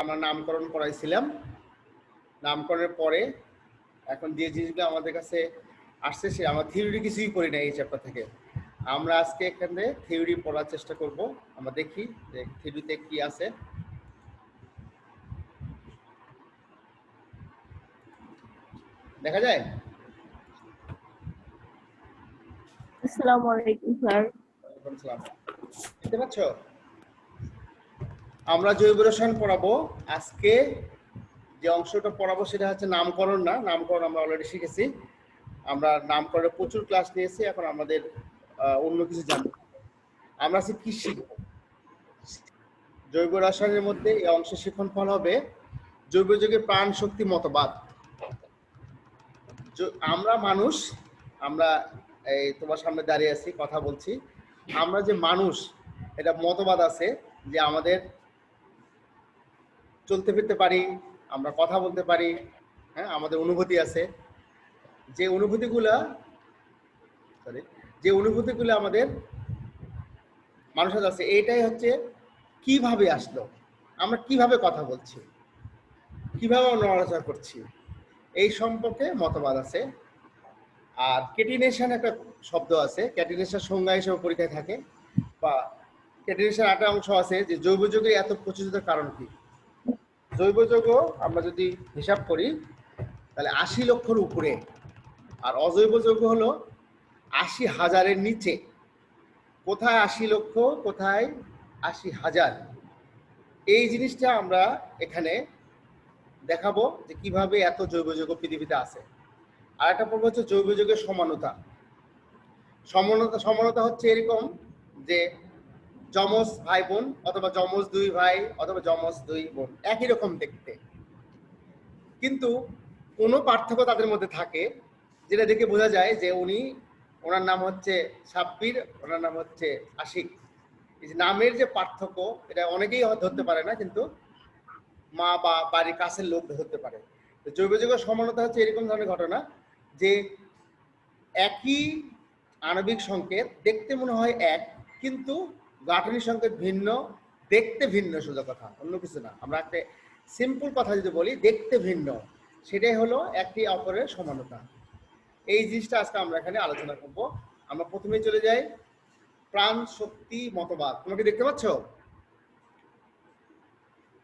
আমরা নামকরণ করাইছিলাম। নামকরণের পরে এখন যে জিনিসগুলো আমাদের কাছে আসছে সে আমরা থিওরি কিছুই করি না এই চ্যাপ্টার থেকে। আমরা আজকে এখানে থিওরি পড়ার চেষ্টা করব। আমরা দেখি যে থিওরিতে কি আছে। দেখা যায়? আসসালামু আলাইকুম স্যার। ওয়ালাইকুম আসসালাম। দেখতে পাচ্ছ? আমরা জৈব রসায়ন পড়াবো। আজকে যে অংশটা পড়াবো সেটা হচ্ছে নামকরণ না, নামকরণ আমরা অলরেডি শিখেছি। আমরা নামকরণে প্রচুর ক্লাস নিয়েছি, এখন আমাদের অন্য কিছু জানব আমরা কি শিখব? জৈব রসায়নের মধ্যে এই অংশের শিখন ফল হবে জৈব যুগের প্রাণ শক্তি মতবাদ। আমরা মানুষ, আমরা, এই তোমার সামনে দাঁড়িয়ে আছি, কথা বলছি। আমরা যে মানুষ, এটা মতবাদ আছে যে আমাদের চলতে ফিরতে পারি, আমরা কথা বলতে পারি হ্যাঁ আমাদের অনুভূতি আছে। যে অনুভূতিগুলা সরি যে অনুভূতিগুলো আমাদের মানুষের আছে, এইটাই হচ্ছে কীভাবে আসলো, আমরা কীভাবে কথা বলছি, কীভাবে আমরা করছি, এই সম্পর্কে মতবাদ আছে। আর কেটিনেশন একটা শব্দ আছে ক্যাটিনেশন সংজ্ঞা হিসেবে পরীক্ষায় থাকে, বা ক্যাটিনেশন একটা অংশ আছে যে জৈব যৌগের এত প্রচলিতের কারণ কি? জৈব যৌগ আমরা যদি হিসাব করি, তাহলে আশি লক্ষর উপরে। আর অজৈব যৌগ হলো আশি হাজারের নিচে। কোথায় আশি লক্ষ? কোথায় আশি হাজার? এই জিনিসটা আমরা এখানে দেখাবো যে কীভাবে এত জৈব যৌগ পৃথিবীতে আছে। আর একটা পর্ব হচ্ছে জৈব যৌগের সমানতা। সমানতা সমানতা হচ্ছে এরকম যে যমজ ভাই বোন অথবা যমজ দুই ভাই অথবা যমজ দুই বোন, একই রকম দেখতে। কিন্তু কোনো পার্থক্য তাদের মধ্যে থাকে যেটা দেখে বোঝা যায় যে উনি, ওনার নাম হচ্ছে সাব্বির, ওনার নাম হচ্ছে আশিক। এই যে নামের যে পার্থক্য, এটা অনেকেই ধরতে পারে না, কিন্তু মা বা বাড়ির কাছের লোক ধরতে পারে। জৈব যৌগ সমানতা হচ্ছে এরকম ধরনের ঘটনা যে একই আণবিক সংকেত, দেখতে মনে হয় এক, কিন্তু গাঠনিক সংকেত ভিন্ন, দেখতে ভিন্ন সোজা কথা, অন্য কিছু না। আমরা একটা সিম্পল কথা যদি বলি, দেখতে ভিন্ন, সেটাই হলো একটি অপরের সমানতা। এই জিনিসটা আজকে আমরা এখানে আলোচনা করব। আমরা প্রথমে চলে যাই। প্রাণ, শক্তি, মতবাদ। তোমাকে দেখতে পাচ্ছ?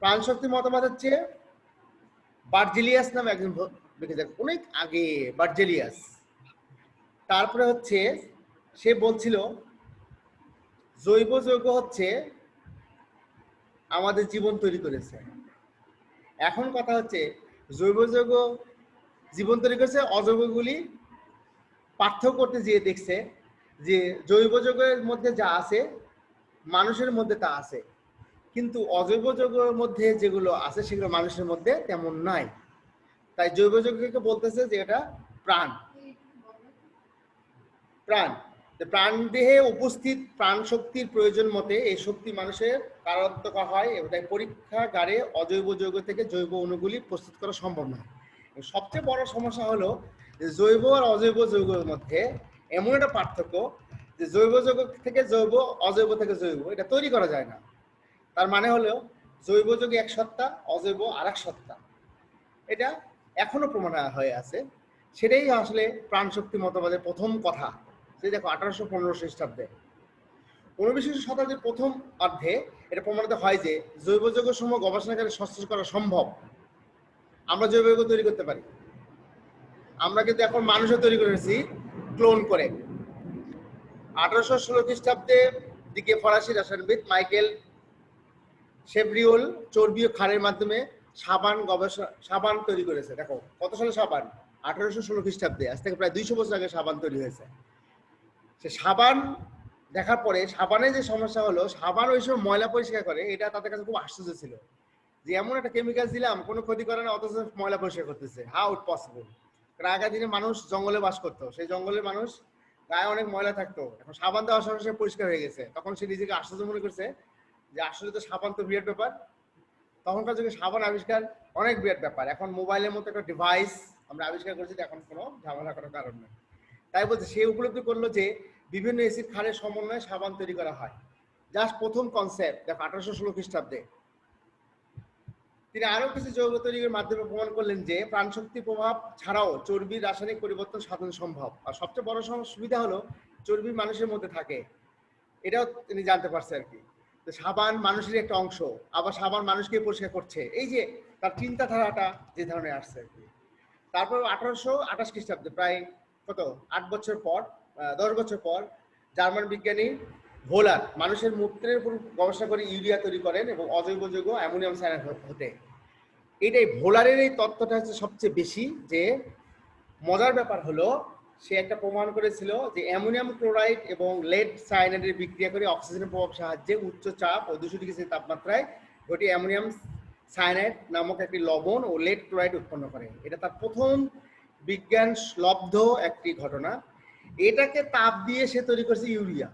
প্রাণ, শক্তি, মতবাদ হচ্ছে বার্জেলিয়াস নামে একজন ব্যক্তি যাক, অনেক আগে বার্জেলিয়াস। তারপরে হচ্ছে সে বলছিল জৈব যৌগ হচ্ছে আমাদের জীবন তৈরি করেছে। এখন কথা হচ্ছে জৈব যৌগ জীবন তৈরি করেছে অজৈবগুলি পার্থক্য করতে যেয়ে দেখছে যে জৈব যৌগের মধ্যে যা আছে, মানুষের মধ্যে তা আছে। কিন্তু অজৈব যৌগের মধ্যে যেগুলো আছে, সেগুলো মানুষের মধ্যে তেমন নাই। তাই জৈব যৌগকে বলতেছে যে এটা প্রাণ। প্রাণ। তো প্রাণ দেহে উপস্থিত প্রাণ শক্তির প্রয়োজন মতে এই শক্তি মানুষের কারাত্মক হয় এবং তাই পরীক্ষাগারে অজৈব যৌগ থেকে জৈব অণুগুলি প্রস্তুত করা সম্ভব নয়। সবচেয়ে বড় সমস্যা হলো জৈব আর অজৈব যৌগের মধ্যে এমন একটা পার্থক্য যে জৈব যৌগ থেকে জৈব, অজৈব থেকে জৈব, এটা তৈরি করা যায় না। তার মানে হলো জৈব যৌগ এক সত্তা, অজৈব আর এক সত্তা। এটা এখনও প্রমাণ হয়ে আছে। সেটাই আসলে প্রাণ শক্তি মতবাদের প্রথম কথা। যে দেখো আঠারোশো পনেরো খ্রিস্টাব্দে। ঊনবিংশ শতাব্দীর প্রথম অর্ধে এটা প্রমাণিত হয় যে জৈব যৌগ সমূহ গবেষণাকারী সস্ত্র করা সম্ভব। আমরা জৈব যৌগ তৈরি করতে পারি। আমরা কিন্তু এখন মানুষও তৈরি করেছি ক্লোন করে। আঠারোশো ষোলো খ্রিস্টাব্দে দিকে ফরাসি রসায়নবিদ মাইকেল শেভরিওল চর্বি ও ক্ষারের মাধ্যমে সাবান গবেষণা, সাবান তৈরি করেছে। দেখো, কত সালে সাবান? আঠারোশো ষোলো খ্রিস্টাব্দে। আজ থেকে প্রায় দুইশো বছর আগে সাবান তৈরি হয়েছে। সে সাবান দেখার পরে সাবানের যে সমস্যা হলো, সাবান ওই সময় ময়লা পরিষ্কার করে, এটা তাদের কাছে খুব আশ্চর্য ছিল। যে এমন একটা কেমিক্যাল দিলাম, কোনো ক্ষতি করে না, অথচ ময়লা পরিষ্কার করতেছে। হাউ ইট পসিবল কারণ আগের দিনে মানুষ জঙ্গলে বাস করতো। সেই জঙ্গলের মানুষ গায়ে অনেক ময়লা থাকতো। এখন সাবান দেওয়ার সঙ্গে সঙ্গে পরিষ্কার হয়ে গেছে। তখন সে নিজেকে আশ্চর্য মনে করছে যে আসলে তো সাবান তো বিরাট ব্যাপার। তখনকার যুগে সাবান আবিষ্কার অনেক বিরাট ব্যাপার। এখন মোবাইলের মতো একটা ডিভাইস আমরা আবিষ্কার করেছি এখন কোনো ঝামেলা করার কারণ নেই। তাই বলছে সে উপলব্ধি করল যে বিভিন্ন এসির ক্ষারের সমন্বয়ে সাবান তৈরি করা হয়। জাস্ট প্রথম কনসেপ্ট দেখো, আঠারোশো ষোলো খ্রিস্টাব্দে। তিনি আরও কিছু যৌগ তৈরির মাধ্যমে প্রমাণ করলেন যে প্রাণশক্তি প্রভাব ছাড়াও চর্বির রাসায়নিক পরিবর্তন সাধন সম্ভব। আর সবচেয়ে বড় সুবিধা হলো চর্বি মানুষের মধ্যে থাকে। এটাও তিনি জানতে পারছে আর কি। তো সাবান মানুষের একটা অংশ, আবার সাবান মানুষকে পরিষ্কার করছে। এই যে তার চিন্তাধারাটা যে ধরনের আসছে আর কি। তারপর আঠারোশো আঠাশ খ্রিস্টাব্দে, প্রায় কত আট বছর পর দশ বছর পর জার্মান বিজ্ঞানী ভোলার মানুষের মূত্রের উপর গবেষণা করে ইউরিয়া তৈরি করেন এবং অজৈব যৌগ অ্যামোনিয়াম সায়ানাইড হতে। এটাই ভোলারের এই তত্ত্বটা হচ্ছে সবচেয়ে বেশি যে মজার ব্যাপার হলো, সে একটা প্রমাণ করেছিল যে অ্যামোনিয়াম ক্লোরাইড এবং লেড সায়ানাইডের বিক্রিয়া করে অক্সিজেনের প্রভাব সাহায্যে উচ্চ চাপ ও দুশো ডিগ্রি তাপমাত্রায় ঘটি অ্যামোনিয়াম সায়ানাইড নামক একটি লবণ ও লেড ক্লোরাইড উৎপন্ন করে। এটা তার প্রথম বিজ্ঞান লব্ধ একটি ঘটনা। এটাকে তাপ দিয়ে সে তৈরি করছে ইউরিয়া।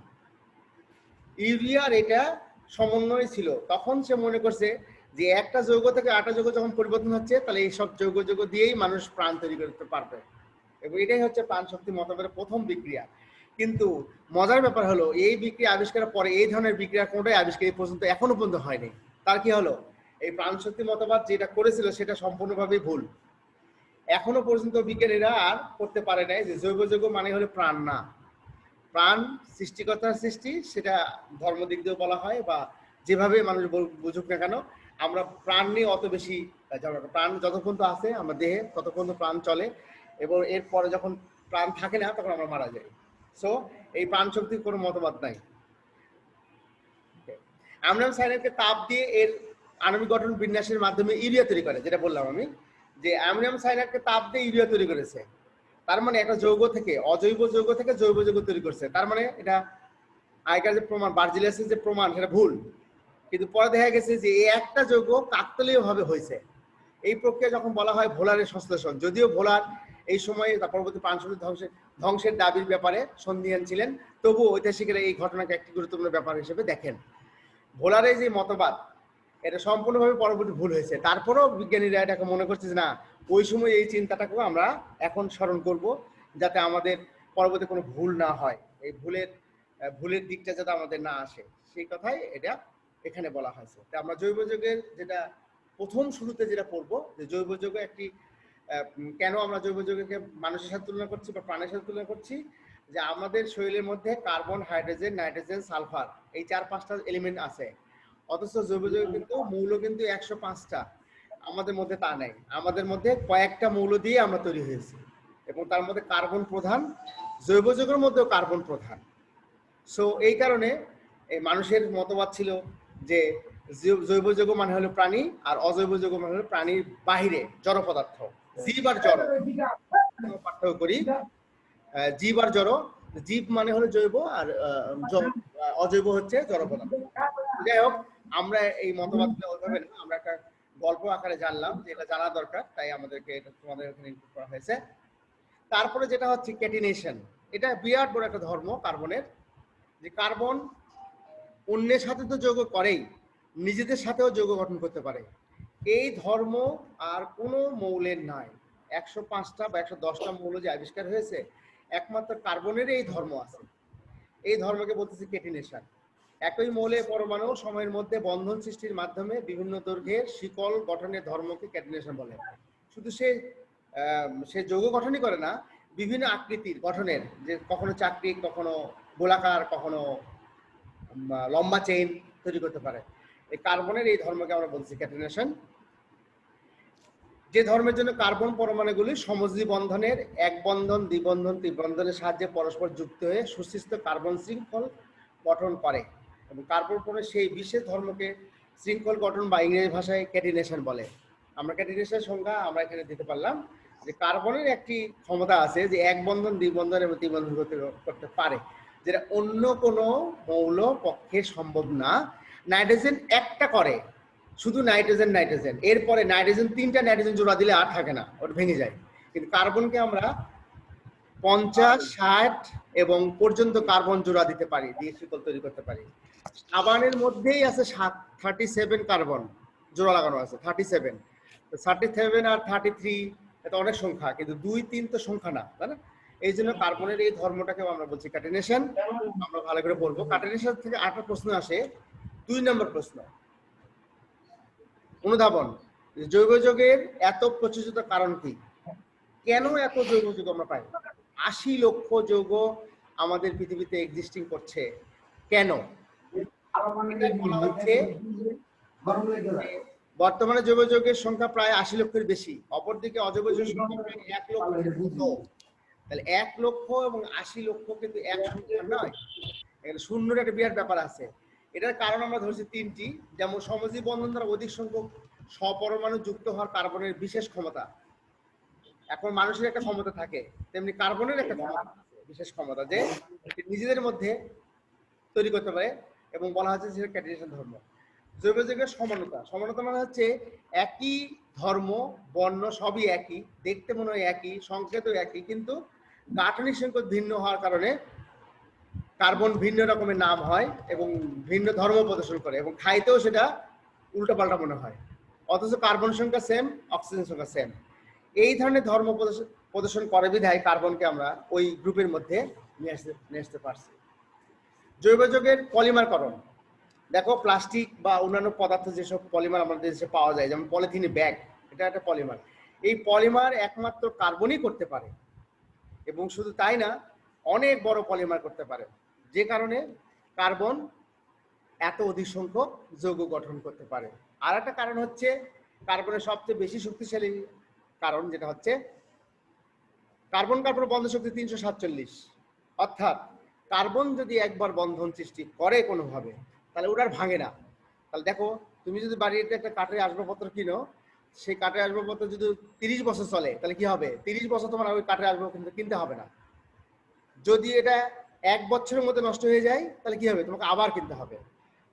ইউরিয়ার এটা সমন্বয় ছিল। তখন সে মনে করছে যে একটা যৌগ থেকে আটা যৌগ যখন পরিবর্তন হচ্ছে, তাহলে এই সব যৌগ যৌগ দিয়েই মানুষ প্রাণ তৈরি করতে পারবে। এবং এটাই হচ্ছে প্রাণ শক্তি মতবাদের প্রথম বিক্রিয়া। কিন্তু মজার ব্যাপার হলো, এই বিক্রিয়া আবিষ্কারের পরে এই ধরনের বিক্রিয়া কোনোটাই আবিষ্কার এই পর্যন্ত এখনও পর্যন্ত হয়নি। তার কি হলো? এই প্রাণ শক্তি মতবাদ যেটা করেছিল, সেটা সম্পূর্ণভাবেই ভুল। এখনও পর্যন্ত বিজ্ঞানীরা আর করতে পারে নাই যে জৈব যৌগ মানে হলো প্রাণ না। প্রাণ সৃষ্টিকর্তার সৃষ্টি, সেটা ধর্ম দিক দিয়েও বলা হয় বা যেভাবে মানুষ বুঝুক না কেন, আমরা প্রাণ নিয়ে অত বেশি। প্রাণ যতক্ষণ তো আছে আমার দেহে, ততক্ষণ তো প্রাণ চলে। এবং এরপরে যখন প্রাণ থাকে না, তখন আমরা মারা যাই। সো এই প্রাণ শক্তির কোনো মতবাদ নাই। অ্যামোনিয়াম সায়ানাইডকে তাপ দিয়ে এর আণবিক গঠন বিন্যাসের মাধ্যমে ইউরিয়া তৈরি করে, যেটা বললাম আমি। যে অ্যামোনিয়াম সায়ানাইডকে তাপ দিয়ে ইউরিয়া তৈরি করেছে। তার মানে একটা যৌগ থেকে, অজৈব যৌগ থেকে জৈব যৌগ তৈরি করছে। তার মানে এটা আগেকার যে প্রমাণ, বার্জিলাসের যে প্রমাণ, সেটা ভুল। কিন্তু পরে দেখা গেছে যে এই একটা যৌগ কাকতালীয় ভাবে হয়েছে। এই প্রক্রিয়া যখন বলা হয় ভোলারের সংশ্লেষণ, যদিও ভোলার এই সময়ে তার পরবর্তী প্রাণশক্তি ধ্বংসের ধ্বংসের দাবির ব্যাপারে সন্ধিহান ছিলেন। তবুও ঐতিহাসিকেরা এই ঘটনাকে একটি গুরুত্বপূর্ণ ব্যাপার হিসেবে দেখেন। ভোলারের যে মতবাদ এটা সম্পূর্ণভাবে পরবর্তী ভুল হয়েছে। তারপরেও বিজ্ঞানীরা এটাকে মনে করছে যে না, ওই সময় এই চিন্তাটাকেও আমরা এখন স্মরণ করব যাতে আমাদের পরবর্তী কোনো ভুল না হয়। এই ভুলের ভুলের দিকটা যাতে আমাদের না আসে। সেই কথাই এটা এখানে বলা হয়েছে। তা আমরা জৈব যুগের যেটা প্রথম শুরুতে যেটা পড়ব যে জৈব যৌগ একটি কেন আমরা জৈব যৌগকে মানুষের সাথে তুলনা করছি বা প্রাণের সাথে তুলনা করছি? যে আমাদের শরীরের মধ্যে কার্বন, হাইড্রোজেন, নাইট্রোজেন, সালফার, এই চার পাঁচটা এলিমেন্ট আছে। অথচ জৈব যৌগ কিন্তু মৌল কিন্তু একশো পাঁচটা। আমাদের মধ্যে তা নেই। আমাদের মধ্যে কয়েকটা মৌল দিয়ে আমরা তৈরি হয়েছি। এবং তার মধ্যে কার্বন প্রধান জৈব যৌগের মধ্যেও কার্বন প্রধান। সো এই কারণে এই মানুষের মতবাদ ছিল যে জৈব যৌগ মানে হলো প্রাণী আর অজৈব যৌগ মানে হলো প্রাণীর বাহিরে জড় পদার্থ। জীব আর জড়। পার্থক্য করি। জীব আর জড় জীব মানে হলো জৈব আর অজৈব হচ্ছে জড় পদার্থ যাই হোক, আমরা এই মতবাদটা ওইভাবে না, আমরা একটা গল্প আকারে জানলাম যে এটা জানা দরকার, তাই আমাদেরকে এটা তোমাদের এখানে ইনক্লুড করা হয়েছে। তারপরে যেটা হচ্ছে ক্যাটিনেশন এটা বিরাট বড় একটা ধর্ম, কার্বনের। যে কার্বন অন্যের সাথে তো যোগ করেই, নিজেদের সাথেও যোগ গঠন করতে পারে। এই ধর্ম আর কোনো মৌলের নাই। একশো পাঁচটা বা একশো দশটা মৌল যে আবিষ্কার হয়েছে একমাত্র কার্বনের এই ধর্ম আছে। এই ধর্মকে বলতেছে কেটিনেশন। একই মৌলে পরমাণু সময়ের মধ্যে বন্ধন সৃষ্টির মাধ্যমে বিভিন্ন দৈর্ঘ্যের শিকল গঠনের ধর্মকে ক্যাটিনেশন বলে। শুধু সে সে যৌগ গঠনই করে না, বিভিন্ন আকৃতির গঠনের, যে কখনো চাকরি কখনো গোলাকার, কখনো লম্বা চেইন তৈরি করতে পারে। এই কার্বনের এই ধর্মকে আমরা বলছি ক্যাটিনেশন যে ধর্মের জন্য কার্বন পরমাণুগুলি সমযোজী বন্ধনের এক বন্ধন, দ্বিবন্ধন, ত্রিবন্ধনের সাহায্যে পরস্পর যুক্ত হয়ে সুস্থিত কার্বন শৃঙ্খল গঠন করে এবং কার্বন পরমাণু সেই বিশেষ ধর্মকে শৃঙ্খল গঠন বা ইংরেজি ভাষায় ক্যাটিনেশন বলে। আমরা ক্যাটিনেশনের সংজ্ঞা আমরা এখানে দিতে পারলাম যে কার্বনের একটি ক্ষমতা আছে যে এক বন্ধন, দ্বিবন্ধন এবং ত্রিবন্ধন করতে করতে পারে, যেটা অন্য কোনো মৌল পক্ষে সম্ভব না। নাইট্রোজেন একটা করে শুধু নাইট্রোজেন নাইট্রোজেন। এরপরে নাইট্রোজেন তিনটা নাইট্রোজেন জোড়া দিলে আর থাকে না ওটা ভেঙে যায়। কিন্তু কার্বনকে আমরা পঞ্চাশ ষাট এবং পর্যন্ত কার্বন জোড়া দিতে পারি দিয়ে শিকল তৈরি করতে পারি। সাবানের মধ্যেই আছে সাত থার্টি সেভেন কার্বন জোড়া লাগানো আছে থার্টি সেভেন। থার্টি সেভেন আর থার্টি থ্রি এটা অনেক সংখ্যা কিন্তু দুই তিন তো সংখ্যা না তাই না? এই জন্য কার্বনের এই ধর্মটাকেও আমরা বলছি কার্টিনেশন আমরা ভালো করে বলব। কার্টিনেশন থেকে আটটা প্রশ্ন আসে দুই নম্বর প্রশ্ন। অনুধাবন, জৈব যৌগের এত প্রচুরতার কারণ কি? কেন এত জৈব যৌগ আমরা পাই? আশি লক্ষ যৌগ আমাদের পৃথিবীতে এক্সিস্টিং করছে। কেন? বর্তমানে জৈব যৌগের সংখ্যা প্রায় আশি লক্ষের বেশি, অপরদিকে অজৈব যৌগের সংখ্যা প্রায় এক লক্ষ। তাহলে এক লক্ষ এবং আশি লক্ষ কিন্তু এক সংখ্যা নয় শূন্যের একটা বিরাট ব্যাপার আছে। এটার কারণ আমরা ধরছি তিনটি। যেমন সমজীব বন্ধন দ্বারা অধিক সংখ্যক স্বপরমাণু যুক্ত হওয়ার কার্বনের বিশেষ ক্ষমতা। এখন মানুষের একটা ক্ষমতা থাকে, তেমনি কার্বনের একটা ক্ষমতা বিশেষ ক্ষমতা, যে নিজেদের মধ্যে তৈরি করতে পারে এবং বলা হচ্ছে সেটা ক্যাটিনেশন ধর্ম। জৈব যৌগের সমানতা সমানতা মানে হচ্ছে একই ধর্ম, বর্ণ সবই একই, দেখতে মনে হয় একই, সংকেতও একই, কিন্তু গাঠনিক সংকেত ভিন্ন হওয়ার কারণে কার্বন ভিন্ন রকমের নাম হয় এবং ভিন্ন ধর্ম প্রদর্শন করে এবং খাইতেও সেটা উল্টোপাল্টা মনে হয়। অথচ কার্বন সংখ্যা সেম অক্সিজেন সংখ্যা সেম এই ধরনের ধর্ম প্রদর্শন প্রদর্শন করে বিধায় কার্বনকে আমরা ওই গ্রুপের মধ্যে নিয়ে আসতে নিয়ে আসতে পারছি। জৈব যৌগের পলিমারকরণ। দেখো প্লাস্টিক বা অন্যান্য পদার্থ যেসব পলিমার আমাদের দেশে পাওয়া যায়, যেমন পলিথিন ব্যাগ, এটা একটা পলিমার। এই পলিমার একমাত্র কার্বনই করতে পারে। এবং শুধু তাই না, অনেক বড় পলিমার করতে পারে। যে কারণে কার্বন এত অধিক সংখ্যক যৌগ গঠন করতে পারে। আর একটা কারণ হচ্ছে কার্বনের সবচেয়ে বেশি শক্তিশালী কারণ যেটা হচ্ছে কার্বন কার্বন বন্ধন শক্তি তিনশো সাতচল্লিশ। অর্থাৎ কার্বন যদি একবার বন্ধন সৃষ্টি করে কোনোভাবে, তাহলে ওটা আর ভাঙে না। তাহলে দেখো, তুমি যদি বাড়িতে একটা কাঠের আসবাবপত্র কিনো, সেই কাঠের আসবাবপত্র যদি তিরিশ বছর চলে, তাহলে কি হবে? তিরিশ বছর তোমার ওই কাঠের আসবাব কিন্তু কিনতে হবে না। যদি এটা এক বছরের মধ্যে নষ্ট হয়ে যায়, তাহলে কি হবে? তোমাকে আবার কিনতে হবে।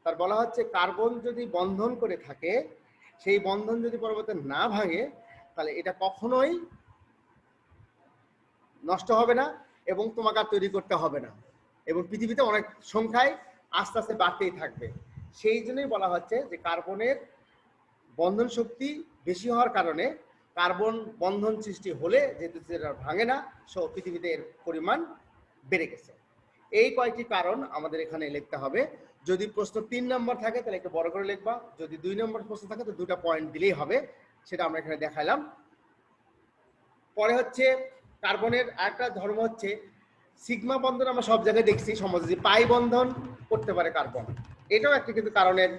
তার বলা হচ্ছে, কার্বন যদি বন্ধন করে থাকে, সেই বন্ধন যদি পরবর্তী না ভাঙে, তাহলে এটা কখনোই নষ্ট হবে না এবং তোমাকে আর তৈরি করতে হবে না। এবং পৃথিবীতে অনেক সংখ্যায় আস্তে আস্তে বাড়তেই থাকবে। সেই জন্যই বলা হচ্ছে যে, কার্বনের বন্ধন শক্তি বেশি হওয়ার কারণে কার্বন বন্ধন সৃষ্টি হলে যেহেতু সেটা ভাঙে না, সো পৃথিবীতে এর পরিমাণ বেড়ে গেছে। এই কয়েকটি কারণ আমাদের এখানে লিখতে হবে। যদি প্রশ্ন তিন নম্বর থাকে, তাহলে একটু বড় করে লিখবা। যদি দুই নম্বর প্রশ্ন থাকে, তো দুটা পয়েন্ট দিলেই হবে। সেটা আমরা এখানে দেখাইলাম পরে হচ্ছে, কার্বনের আরেকটা ধর্ম হচ্ছে, সিগমা বন্ধন আমরা সব জায়গায় দেখছি, সমাজে যে পাই বন্ধন করতে পারে কার্বন। এটাও একটা কিন্তু কারণের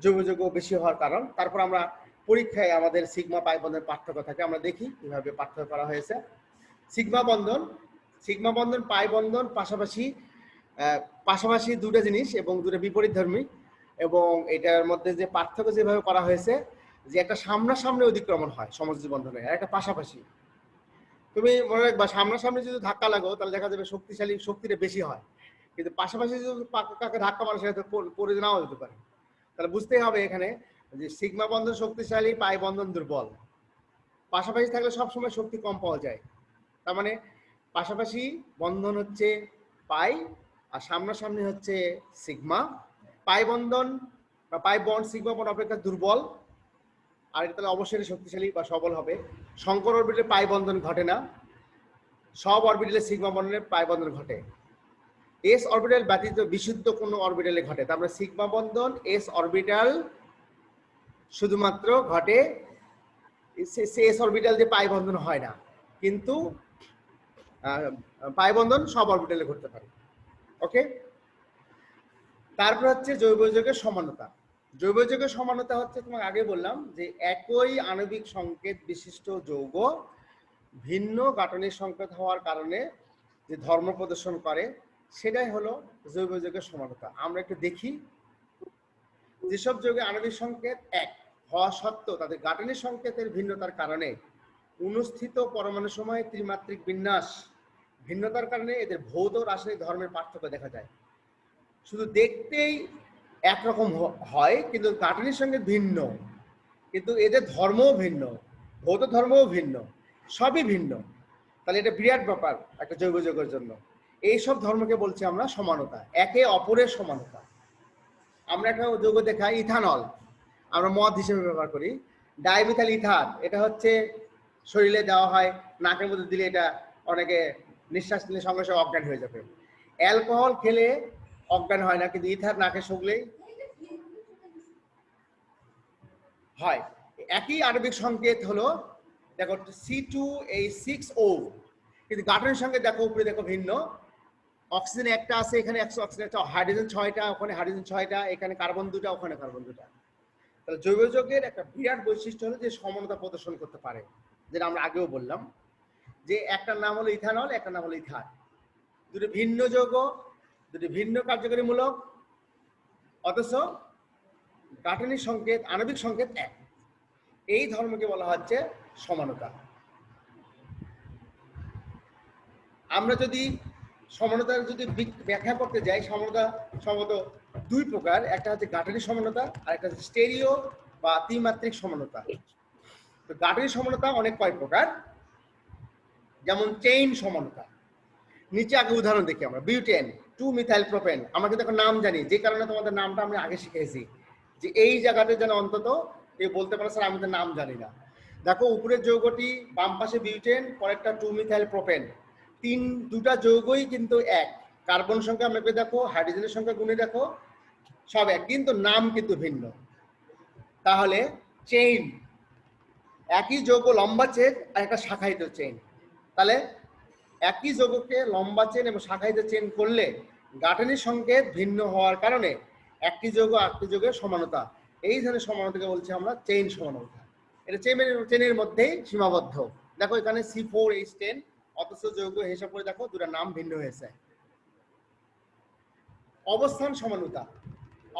জৈব যৌগ বেশি হওয়ার কারণ। তারপর আমরা পরীক্ষায় আমাদের সিগমা পাই বন্ধনের পার্থক্য থাকে, আমরা দেখি কীভাবে পার্থক্য করা হয়েছে। সিগমা বন্ধন সিগমা বন্ধন, পাই বন্ধন পাশাপাশি পাশাপাশি দুটো জিনিস এবং দুটো বিপরীত ধর্মী এবং এটার মধ্যে যে পার্থক্য যেভাবে করা হয়েছে, যে একটা সামনাসামনি অধিক্রমণ হয় সমাজী বন্ধনে, আর একটা পাশাপাশি। তুমি মনে রাখবা, সামনাসামনি যদি ধাক্কা লাগো, তাহলে দেখা যাবে শক্তিশালী শক্তিটা বেশি হয়। কিন্তু পাশাপাশি যদি কাকে ধাক্কা মারে, সেটা পড়ে নাও যেতে পারে। তাহলে বুঝতেই হবে এখানে যে সিগমা বন্ধন শক্তিশালী, পাই বন্ধন দুর্বল। পাশাপাশি থাকলে সবসময় শক্তি কম পাওয়া যায়। তার মানে পাশাপাশি বন্ধন হচ্ছে পাই আর সামনাসামনি হচ্ছে সিগমা। পাই বন্ধন বা পাই বন্ড সিগমা বন্ড অপেক্ষা দুর্বল। আর এটা তাহলে অবশ্যই শক্তিশালী বা সবল হবে। শঙ্কর অরবিটালে পাই বন্ধন ঘটে না। সব অরবিটালে সিগমা বন্ধনে পাই বন্ধন ঘটে। এস অরবিটাল ব্যতীত বিশুদ্ধ কোনো অরবিটালে ঘটে। তারপরে সিগমা বন্ধন এস অরবিটাল শুধুমাত্র ঘটে। এস অরবিটাল দিয়ে পাই বন্ধন হয় না। কিন্তু আহ, পাই বন্ধন সব অরবিটালে ঘটতে পারে। ওকে তারপর হচ্ছে জৈব যৌগের সমানতা। জৈব যৌগের সমানতা হচ্ছে তোমাকে আগে বললাম যে একই আণবিক সংকেত বিশিষ্ট যৌগ ভিন্ন গাঠনিক সংকেত হওয়ার কারণে যে ধর্ম প্রদর্শন করে সেটাই হলো জৈব যৌগের সমানতা। আমরা একটু দেখি। যেসব যৌগে আণবিক সংকেত এক হওয়া সত্ত্বেও তাদের গাঠনিক সংকেতের ভিন্নতার কারণে অনুষ্ঠিত পরমাণু সময়ে ত্রিমাত্রিক বিন্যাস ভিন্নতার কারণে এদের ভৌত রাসায়নিক ধর্মের পার্থক্য দেখা যায়। শুধু দেখতেই একরকম হয়, কিন্তু গাঠনিক সঙ্গে ভিন্ন। কিন্তু এদের ধর্মও ভিন্ন, ভৌত ধর্মও ভিন্ন, সবই ভিন্ন। তাহলে এটা বিরাট ব্যাপার একটা জৈব যৌগের জন্য। এই সব ধর্মকে বলছি আমরা সমানতা, একে অপরের সমানতা। আমরা একটা যৌগ দেখাই, ইথানল। আমরা মদ হিসেবে ব্যবহার করি। ডাইমিথাইল ইথার এটা হচ্ছে শরীরে দেওয়া হয়, নাকের মধ্যে দিলে এটা অনেকে নিঃশ্বাস নিলে সঙ্গে সঙ্গে অজ্ঞান হয়ে যাবে। অ্যালকোহল খেলে অজ্ঞান হয় না, কিন্তু ইথার নাকে শুকলেই হয়। একই আণবিক সংকেত হলো, দেখো C two H six O কিন্তু গাঠনের সঙ্গে দেখো, উপরে দেখো ভিন্ন। অক্সিজেন একটা আছে, এখানে একশো অক্সিজেন একটা হাইড্রোজেন ছয়টা, ওখানে হাইড্রোজেন ছয়টা, এখানে কার্বন দুটা, ওখানে কার্বন দুটা। তাহলে জৈব যৌগের একটা বিরাট বৈশিষ্ট্য হলো যে সমানতা প্রদর্শন করতে পারে, যেটা আমরা আগেও বললাম। যে একটার নাম হলো ইথানল, একটার নাম হলো ইথান। দুটি ভিন্ন যৌগ, দুটি ভিন্ন কার্যকরীমূলক, অথচ গাঠনিক সংকেত, আণবিক সংকেত এক। এই ধর্মকে বলা হচ্ছে সমানতা। আমরা যদি সমানতার যদি ব্যাখ্যা করতে যাই, সমানতা সম্ভবত দুই প্রকার, একটা হচ্ছে গাঠনিক সমানতা আর একটা হচ্ছে স্টেরিও বা ত্রিমাত্রিক সমানতা। তো গাঠনিক সমানতা অনেক কয় প্রকার? যেমন চেইন সমানতা। নিচে আগে উদাহরণ দেখি আমরা বিউটেন টু মিথাইল প্রোপেন আমরা কিন্তু এখন নাম জানি, যে কারণে তোমাদের নামটা আমরা আগে শিখেছি। যে এই জায়গাতে যেন অন্তত কেউ বলতে পারে, স্যার, আমি তো নাম জানি না। দেখো, উপরের যৌগটি বাম পাশে বিউটেন পরেরটা টু মিথাইল প্রোপেন তিন, দুটা যৌগই কিন্তু এক। কার্বন সংখ্যা মেপে দেখো, হাইড্রোজেনের সংখ্যা গুণে দেখো, সব এক। কিন্তু নাম কিন্তু ভিন্ন। তাহলে চেইন একই যৌগ লম্বা চেন আর একটা শাখায়িত চেইন তাহলে একই যৌগকে লম্বা চেন এবং শাখায়িত চেন করলে গাঠনিক সংকেত ভিন্ন হওয়ার কারণে একটি যৌগ আরেকটি যৌগের সমানতা। এই ধরনের সমানতাকে বলছি আমরা চেইন সমানতা। এটা চেনের চেনের মধ্যেই সীমাবদ্ধ। দেখো এখানে সি ফোর এইচ টেন অথচ যৌগ হিসাব করে দেখো দুটা নাম ভিন্ন হয়েছে। অবস্থান সমানতা।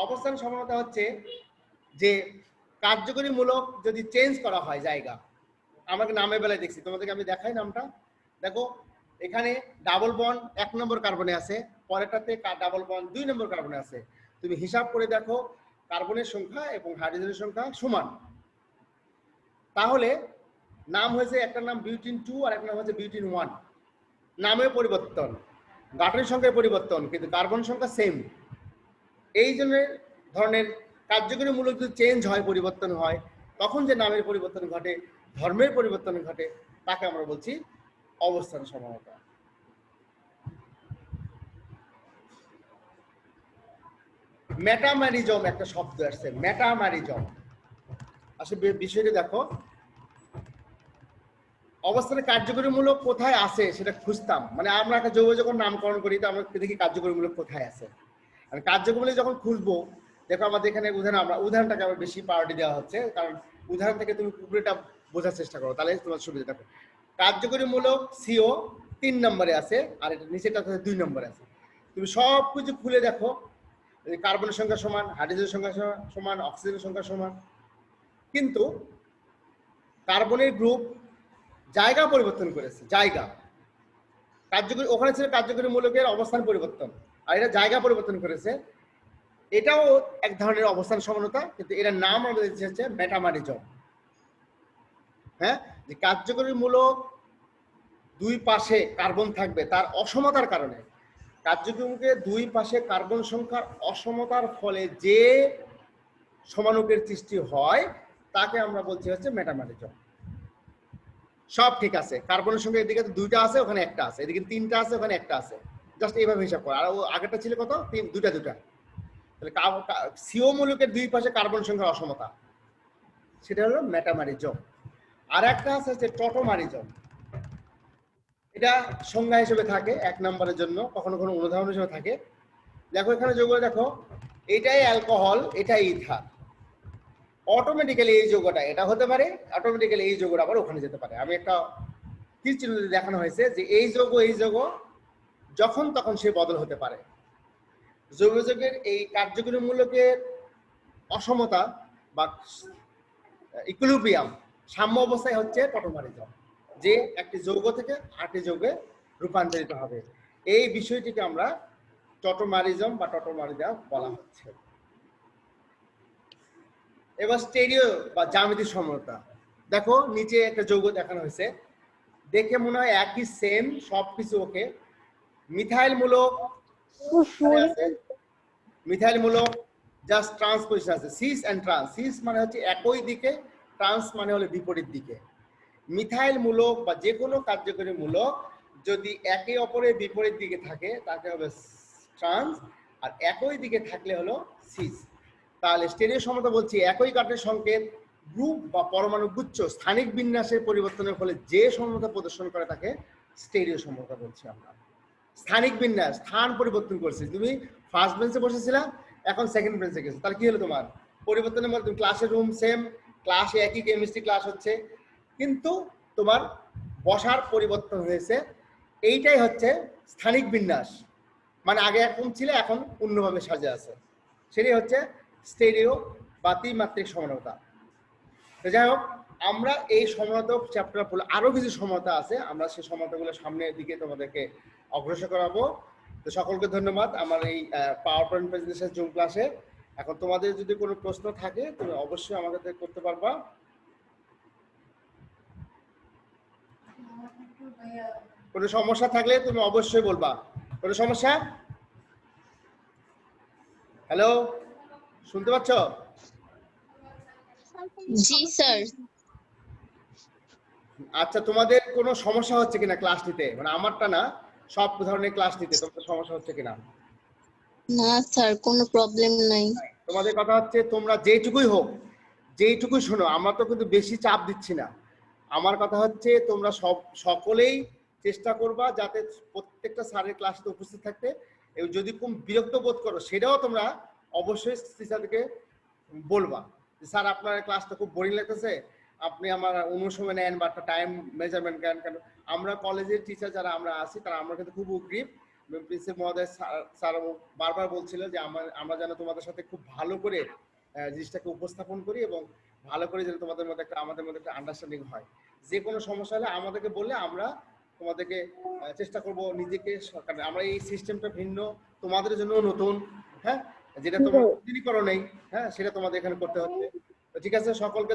অবস্থান সমানতা হচ্ছে যে কার্যকরীমূলক যদি চেঞ্জ করা হয় জায়গা, আমাকে নামে বেলায় দেখছি, তোমাদেরকে আমি দেখাই নামটা। দেখো, এখানে ডাবল বন্ড এক নম্বর কার্বনে আছে, পরেরটাতে ডাবল বন্ড দুই নম্বর কার্বনে আছে। তুমি হিসাব করে দেখো কার্বনের সংখ্যা এবং হাইড্রোজেনের সংখ্যা সমান। তাহলে, নাম হয়েছে একটার নাম বিউটিন টু আর একটা নাম হচ্ছে বিউটিন ওয়ান নামের পরিবর্তন গাঠনিক সংখ্যায় পরিবর্তন, কিন্তু কার্বন সংখ্যা সেম এই জন্য ধরনের কার্যকরীমূলক যদি চেঞ্জ হয়, পরিবর্তন হয়, তখন যে নামের পরিবর্তন ঘটে, ধর্মের পরিবর্তন ঘটে, তাকে আমরা বলছি অবস্থান সমানতা মেটাম্যারিজম একটা শব্দ আসছে মেটাম্যারিজম আসলে বি- বিষয়টা দেখো। অবস্থানে কার্যকরীমূলক কোথায় আছে সেটা খুঁজতাম। মানে আমরা একটা যৌগ যখন নামকরণ করি, তো আমরা দেখি কার্যকরীমূলক কোথায় আছে। আর কার্যকরীমূলক যখন খুঁজবো, দেখো আমাদের এখানে উদাহরণ, আমরা উদাহরণটাকে আবার বেশি প্রায়োরিটি দেওয়া হচ্ছে। কারণ উদাহরণ থেকে তুমি পুকুরেটা বোঝার চেষ্টা করো, তাহলে তোমার সুবিধা দেখো কার্যকরীমূলক সিও তিন নম্বরে আছে, আর এটা নিচেটা দুই নম্বরে আছে। তুমি সব কিছু খুলে দেখো কার্বনের সংখ্যা সমান, হাইড্রোজেনের সংখ্যা সমান- অক্সিজেনের সংখ্যা সমান। কিন্তু কার্বনের গ্রুপ জায়গা পরিবর্তন করেছে, জায়গা। কার্যকরী, ওখানে ছিল কার্যকরী মূলকের অবস্থান পরিবর্তন, আর এটা জায়গা পরিবর্তন করেছে। এটাও এক ধরনের অবস্থান সমানতা, কিন্তু এটার নাম আমাদের হচ্ছে মেটামারিজম হ্যাঁ? যে কার্যকরী মূলক দুই পাশে কার্বন থাকবে, তার অসমতার কারণে। কার্যক্রমকে দুই পাশে কার্বন সংখ্যার অসমতার ফলে যে সমানুকের সৃষ্টি হয়, তাকে আমরা বলছি হচ্ছে মেটামারিজম সব ঠিক আছে, কার্বনের সঙ্গে এদিকে তো দুইটা আছে, ওখানে একটা আছে, এদিকে তিনটা আছে, ওখানে একটা আছে। জাস্ট এইভাবে হিসাব করা। আর ও আগেরটা ছিল কত? তিন দুটা দুটা তাহলে সিও মূলকের দুই পাশে কার্বন সংখ্যার অসমতা, সেটা হলো মেটামারিজম আর একটা আছে হচ্ছে টটোমারিজম এটা সংজ্ঞা হিসেবে থাকে এক নম্বরের জন্য, কখনো কখনো অনুদাহরণ হিসেবে থাকে। দেখো, এখানে যোগ দেখো, এটাই অ্যালকোহল, এটাই ইথার। অটোমেটিক্যালি এই যোগটা, এটা হতে পারে অটোমেটিক্যালি এই যোগটা আবার ওখানে যেতে পারে। আমি একটা তীর চিহ্ন দেখানো হয়েছে যে এই যোগ এই যোগ যখন তখন সে বদল হতে পারে। যোগাযোগের এই কার্যকরী মূলকের অসমতা বা ইকুলিব্রিয়াম সাম্য অবস্থায় হচ্ছে পটমারিজম যে একটি যৌগ থেকে আরেকটি যৌগে রূপান্তরিত হবে। এই বিষয়টিকে আমরা টটোমারিজম বা টটোমারিজম বলা হচ্ছে। এবার স্টেরিও বা জ্যামিতিক সমতা। দেখো নিচে একটা যৌগ দেখানো হয়েছে। দেখে মনে হয় একই সেম সবকিছু ওকে মিথাইল মূলক। মিথাইল মূলক জাস্ট ট্রান্সপোজিশন আছে। সিস এন্ড ট্রান্স সিস মানে হচ্ছে একই দিকে ট্রান্স মানে হলো বিপরীত দিকে। মিথাইল মূলক বা যে কোনো কার্যকরী মূলক যদি একে অপরের বিপরীত দিকে থাকে, তাকে হবে ট্রান্স আর একই দিকে থাকলে হলো সিস তাহলে স্টেরিও সমতা বলছি, একই কাঠের সংকেত, গ্রুপ বা পরমাণু গুচ্ছ, স্থানিক বিন্যাসের পরিবর্তনের ফলে যে সমতা প্রদর্শন করে তাকে স্টেরিও সমতা বলছি আমরা। স্থানিক বিন্যাস, স্থান পরিবর্তন করছে। তুমি ফার্স্ট বেঞ্চে বসেছিলা, এখন সেকেন্ড বেঞ্চে গেছো। তাহলে কি হলো তোমার? পরিবর্তনের মধ্যে ক্লাসের রুম সেম ক্লাসে একই কেমিস্ট্রি ক্লাস হচ্ছে। কিন্তু তোমার বসার পরিবর্তন হয়েছে। এইটাই হচ্ছে স্থানিক বিন্যাস। মানে আগে এখন ছিল, এখন অন্যভাবে সাজে আছে। সেটাই হচ্ছে স্টেরিও বা ত্রিমাত্রিক সমানতা। তো যাই হোক, আমরা এই সমানতা চ্যাপ্টার পড়লে আরও কিছু সমানতা আছে। আমরা সেই সমানতাগুলো সামনের দিকে তোমাদেরকে অগ্রসর করাবো। তো সকলকে ধন্যবাদ আমার এই পাওয়ার পয়েন্ট প্রেজেন্টেশন জুম ক্লাসে এখন তোমাদের যদি কোনো প্রশ্ন থাকে তুমি অবশ্যই আমাদের করতে পারবা। কোনো সমস্যা থাকলে তুমি অবশ্যই বলবা। কোনো সমস্যা? হ্যালো শুনতে পাচ্ছ? জি স্যার। আচ্ছা তোমাদের কোনো সমস্যা হচ্ছে কিনা ক্লাস নিতে? মানে আমারটা না সব ধরনের ক্লাস নিতে তোমাদের সমস্যা হচ্ছে কিনা? না, স্যার, কোনো প্রবলেম নাই। তোমাদের কথা হচ্ছে তোমরা যেটুকুই হোক, যেইটুকুই শোনো, আমরা তো কিন্তু বেশি চাপ দিচ্ছি না। আমার কথা হচ্ছে তোমরা সব, সকলেই চেষ্টা করবা যাতে প্রত্যেকটা স্যারের ক্লাসে উপস্থিত থাকতে। এবং যদি কোন বিরক্ত বোধ করো, সেটাও তোমরা অবশ্যই টিচারকে বলবা যে, স্যার, আপনার ক্লাসটা খুব বোরিং লাগতেছে। আপনি আমার অন্য সময় নেন বা একটা টাইম মেজারমেন্ট কেন কেন? আমরা কলেজের টিচার যারা আমরা আছি, তারা আমরা কিন্তু খুব উগ্রীব প্রিন্সিপাল মহোদয় স্যার- বারবার বলছিল যে আমার আমরা যেন তোমাদের সাথে খুব ভালো করে জিনিসটাকে উপস্থাপন করি এবং ভালো করে যেন তোমাদের মধ্যে একটা আমাদের মধ্যে একটা আন্ডারস্ট্যান্ডিং হয়। যে কোনো সমস্যা হলে আমাদেরকে বললে আমরা তোমাদেরকে চেষ্টা করব নিজেকে সরকার আমরা এই সিস্টেমটা ভিন্ন তোমাদের জন্য নতুন হ্যাঁ? যেটা তোমার করো নেই হ্যাঁ? সেটা তোমাদের এখানে করতে হচ্ছে। ঠিক আছে সকলকে